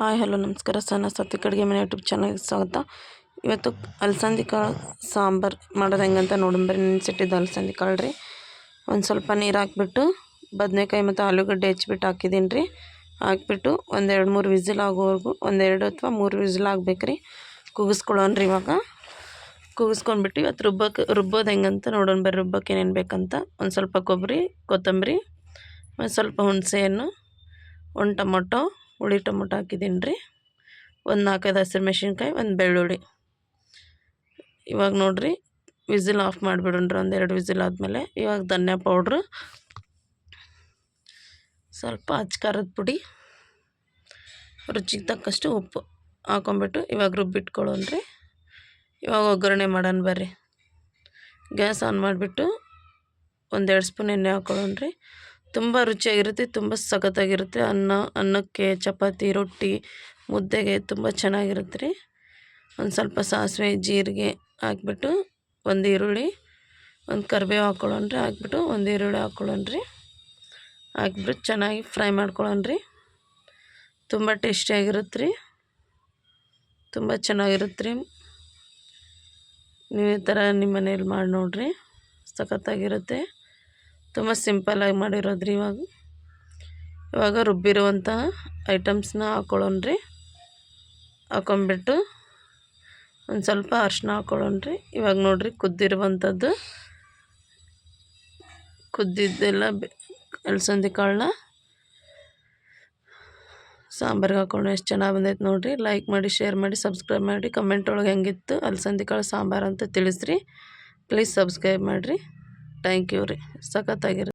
Hi, hello, ನಮಸ್ಕಾರ. ಸಣ್ಣ ಸತ್ತಿ ಕಡೆಗೆ ಮನೆ ಯೂಟ್ಯೂಬ್ ಚಾನಲ್ಗೆ ಸ್ವಾಗತ. ಇವತ್ತು ಅಲಸಂದಿ ಕಾಳು ಸಾಂಬಾರು ಮಾಡೋದು ಹೆಂಗಂತ ನೋಡಂಬರಿ ನೆನೆಸಿಟ್ಟಿದ್ದು ಅಲಸಂದಿ ಕಾಳು ರೀ ಒಂದು ಸ್ವಲ್ಪ ನೀರು ಹಾಕ್ಬಿಟ್ಟು, ಬದನೆಕಾಯಿ ಮತ್ತು ಆಲೂಗಡ್ಡೆ ಹೆಚ್ಚಿಬಿಟ್ಟು ಹಾಕಿದ್ದೀನಿ ರೀ. ಹಾಕ್ಬಿಟ್ಟು ಒಂದೆರಡು ಮೂರು ವಿಸಿಲ್ ಆಗೋವರೆಗೂ, ಒಂದೆರಡು ಅಥವಾ ಮೂರು ವಿಸಿಲ್ ಆಗ್ಬೇಕು ರೀ ಕೂಗಿಸ್ಕೊಳ್ಳೋಣ ರೀ ಇವಾಗ. ಕೂಗಿಸ್ಕೊಂಡ್ಬಿಟ್ಟು ಇವತ್ತು ರುಬ್ಬಕ್ಕೆ ರುಬ್ಬೋದು ಹೆಂಗಂತ ನೋಡೋಣ ಬರ್ರಿ. ರುಬ್ಬಕ್ಕೆ ಏನೇನು ಬೇಕಂತ. ಒಂದು ಸ್ವಲ್ಪ ಕೊಬ್ಬರಿ, ಕೊತ್ತಂಬರಿ ಮತ್ತು ಸ್ವಲ್ಪ ಹುಣಸೆ ಒಂದು ಟೊಮೊಟೊ ಹುಳಿ ಟೊಮೊಟೊ ಹಾಕಿದ್ದೀನಿ ರೀ. ಒಂದು ನಾಲ್ಕೈದು ಹಸಿರು ಮೆಣಸಿನ್ಕಾಯಿ, ಒಂದು ಬೆಳ್ಳುಳ್ಳಿ. ಇವಾಗ ನೋಡಿರಿ, ವಿಸಿಲ್ ಆಫ್ ಮಾಡಿಬಿಡೋಣ್ರಿ ಒಂದೆರಡು ವಿಸಿಲ್ ಆದಮೇಲೆ. ಇವಾಗ ಧನ್ಯ ಪೌಡ್ರು, ಸ್ವಲ್ಪ ಖಾರದ ಪುಡಿ, ರುಚಿಗೆ ತಕ್ಕಷ್ಟು ಉಪ್ಪು ಹಾಕೊಂಬಿಟ್ಟು ಇವಾಗ ರುಬ್ಬಿಟ್ಕೊಳ್ಳೋಣ್ರಿ. ಇವಾಗ ಒಗ್ಗರಣೆ ಮಾಡೋಣ ಬರ್ರಿ. ಗ್ಯಾಸ್ ಆನ್ ಮಾಡಿಬಿಟ್ಟು ಒಂದೆರಡು ಸ್ಪೂನ್ ಎಣ್ಣೆ ಹಾಕೊಳ್ಳೋಣ್ರಿ. ತುಂಬ ರುಚಿಯಾಗಿರುತ್ತೆ, ತುಂಬ ಸಖತ್ತಾಗಿರುತ್ತೆ. ಅನ್ನ, ಅನ್ನಕ್ಕೆ ಚಪಾತಿ, ರೊಟ್ಟಿ, ಮುದ್ದೆಗೆ ತುಂಬ ಚೆನ್ನಾಗಿರುತ್ತೆ ರೀ. ಒಂದು ಸ್ವಲ್ಪ ಸಾಸಿವೆ, ಜೀರಿಗೆ ಹಾಕ್ಬಿಟ್ಟು ಒಂದು ಈರುಳ್ಳಿ, ಒಂದು ಕರಿಬೇವು ಹಾಕ್ಕೊಳ್ಳೋಣ್ರಿ ಹಾಕ್ಬಿಟ್ಟು ಒಂದು ಈರುಳ್ಳಿ ಹಾಕ್ಕೊಳ್ಳೋಣ್ರಿ ಹಾಕ್ಬಿಟ್ಟು ಚೆನ್ನಾಗಿ ಫ್ರೈ ಮಾಡ್ಕೊಳ್ಳೋಣ್ರಿ ತುಂಬ ಟೇಸ್ಟಿಯಾಗಿರುತ್ತೆ ರೀ. ತುಂಬ ಚೆನ್ನಾಗಿರುತ್ತೆ ರೀ. ನೀವು ಈ ಥರ ನಿಮ್ಮ ಮನೇಲಿ ಮಾಡಿ ನೋಡಿರಿ. ಸಖತ್ತಾಗಿರುತ್ತೆ. ತುಂಬ ಸಿಂಪಲ್ಲಾಗಿ ಮಾಡಿರೋದ್ರಿ ಇವಾಗ. ಇವಾಗ ರುಬ್ಬಿರುವಂತಹ ಐಟಮ್ಸ್ನ ಹಾಕ್ಕೊಳ್ಳೋಣ್ರಿ ಹಾಕೊಂಬಿಟ್ಟು ಒಂದು ಸ್ವಲ್ಪ ಅರ್ಶಿನ ಹಾಕ್ಕೊಳ್ಳೋಣ್ರಿ ಇವಾಗ ನೋಡಿರಿ ಕುದ್ದಿರುವಂಥದ್ದು ಕುದ್ದಿದ್ದೆಲ್ಲ ಅಲಸಂದಿ ಕಾಳನ್ನ ಸಾಂಬಾರ್ಗೆ ಹಾಕೊಂಡು ಎಷ್ಟು ಚೆನ್ನಾಗಿ ಬಂದೈತೆ ನೋಡಿರಿ. ಲೈಕ್ ಮಾಡಿ ಶೇರ್ ಮಾಡಿ ಸಬ್ಸ್ಕ್ರೈಬ್ ಮಾಡಿ. ಕಮೆಂಟ್ ಒಳಗೆ ಹೆಂಗಿತ್ತು ಅಲಸಂದಿ ಕಾಳು ಸಾಂಬಾರು ಅಂತ ತಿಳಿಸ್ರಿ. ಪ್ಲೀಸ್ ಸಬ್ಸ್ಕ್ರೈಬ್ ಮಾಡಿರಿ. ಥ್ಯಾಂಕ್ ಯು ರೀ. ಸಖತ್ತಾಗಿರುತ್ತೆ